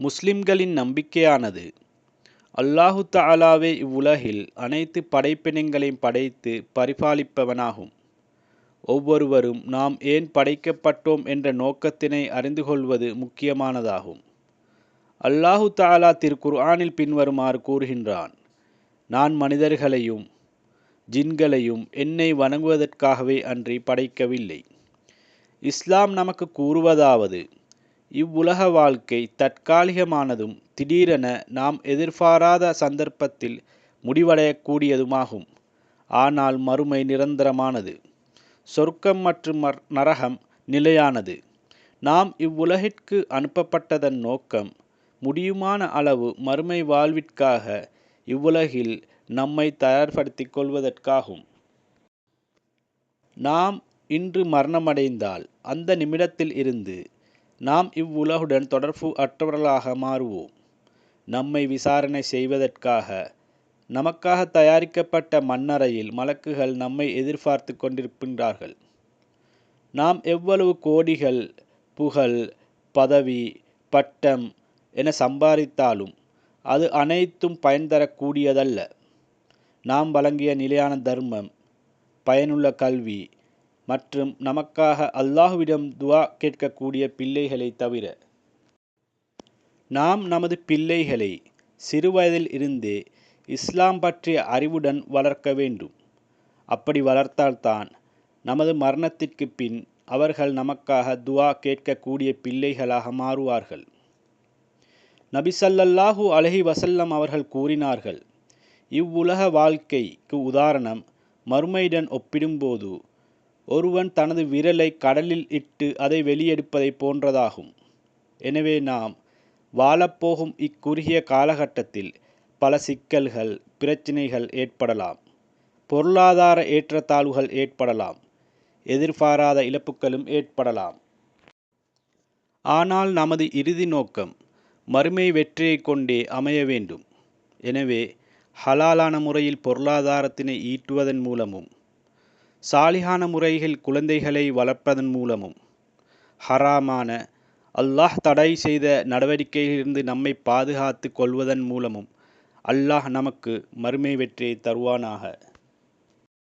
முஸ்லிம்களின் நம்பிக்கையானது. அல்லாஹு தாலாவே இவ்வுலகில் அனைத்து படைப்பினங்களையும் படைத்து பரிபாலிப்பவனாகும். ஒவ்வொருவரும் நாம் ஏன் படைக்கப்பட்டோம் என்ற நோக்கத்தினை அறிந்து கொள்வது முக்கியமானதாகும். அல்லாஹு தாலா திருக்குர்ஆனில் பின்வருமாறு கூறுகின்றான் நான் மனிதர்களையும் ஜின்களையும் என்னை வணங்குவதற்காகவே அன்றி படைக்கவில்லை. இஸ்லாம் நமக்கு கூறுவதாவது இவ்வுலக வாழ்க்கை தற்காலிகமானதும் திடீரென நாம் எதிர்பாராத சந்தர்ப்பத்தில் முடிவடையக்கூடியதுமாகும். ஆனால் மறுமை நிரந்தரமானது. சொர்க்கம் மற்றும் மர்- நரகம் நிலையானது. நாம் இவ்வுலகிற்கு அனுப்பப்பட்டதன் நோக்கம் முடியுமான அளவு மறுமை வாழ்விற்காக இவ்வுலகில் நம்மை தயார்படுத்திக் கொள்வதற்காகும். நாம் இன்று மரணமடைந்தால் அந்த நிமிடத்தில் இருந்து நாம் இவ்வுலகுடன் தொடர்பு அற்றவர்களாக மாறுவோம். நம்மை விசாரணை செய்வதற்காக நமக்காக தயாரிக்கப்பட்ட மண்ணறையில் மலக்குகள் நம்மை எதிர்பார்த்து கொண்டிருக்கின்றார்கள். நாம் எவ்வளவு கோடிகள் புகழ் பதவி பட்டம் என சம்பாதித்தாலும் அது அனைத்தும் பயன் தரக்கூடியதல்ல. நாம் வழங்கிய நிலையான தர்மம் பயனுள்ள கல்வி மற்றும் நமக்காக அல்லாஹுவிடம் துவா கேட்கக்கூடிய பிள்ளைகளை தவிர நாம் நமது பிள்ளைகளை சிறுவயதில் இருந்தே இஸ்லாம் பற்றிய அறிவுடன் வளர்க்க வேண்டும். அப்படி வளர்த்தால்தான் நமது மரணத்திற்கு பின் அவர்கள் நமக்காக துவா கேட்கக்கூடிய பிள்ளைகளாக மாறுவார்கள். நபிசல்லல்லாஹு அலஹி வசல்லம் அவர்கள் கூறினார்கள் இவ்வுலக வாழ்க்கைக்கு உதாரணம் மறுமையுடன் ஒப்பிடும்போது ஒருவன் தனது விரலை கடலில் இட்டு அதை வெளியெடுப்பதை போன்றதாகும். எனவே நாம் வாழப்போகும் இக்குறுகிய காலகட்டத்தில் பல சிக்கல்கள் பிரச்சினைகள் ஏற்படலாம். பொருளாதார ஏற்றத்தாழ்வுகள் ஏற்படலாம். எதிர்பாராத இழப்புகளும் ஏற்படலாம். ஆனால் நமது இறுதி நோக்கம் மறுமை வெற்றியை கொண்டே அமைய வேண்டும். எனவே ஹலாலான முறையில் பொருளாதாரத்தினை ஈட்டுவதன் மூலமும் சாலிகான முறையில் குழந்தைகளை வளர்ப்பதன் மூலமும் ஹராமான அல்லாஹ் தடை செய்த நடவடிக்கையிலிருந்து நம்மை பாதுகாத்து கொள்வதன் மூலமும் அல்லாஹ் நமக்கு மறுமை வெற்றியை தருவானாக.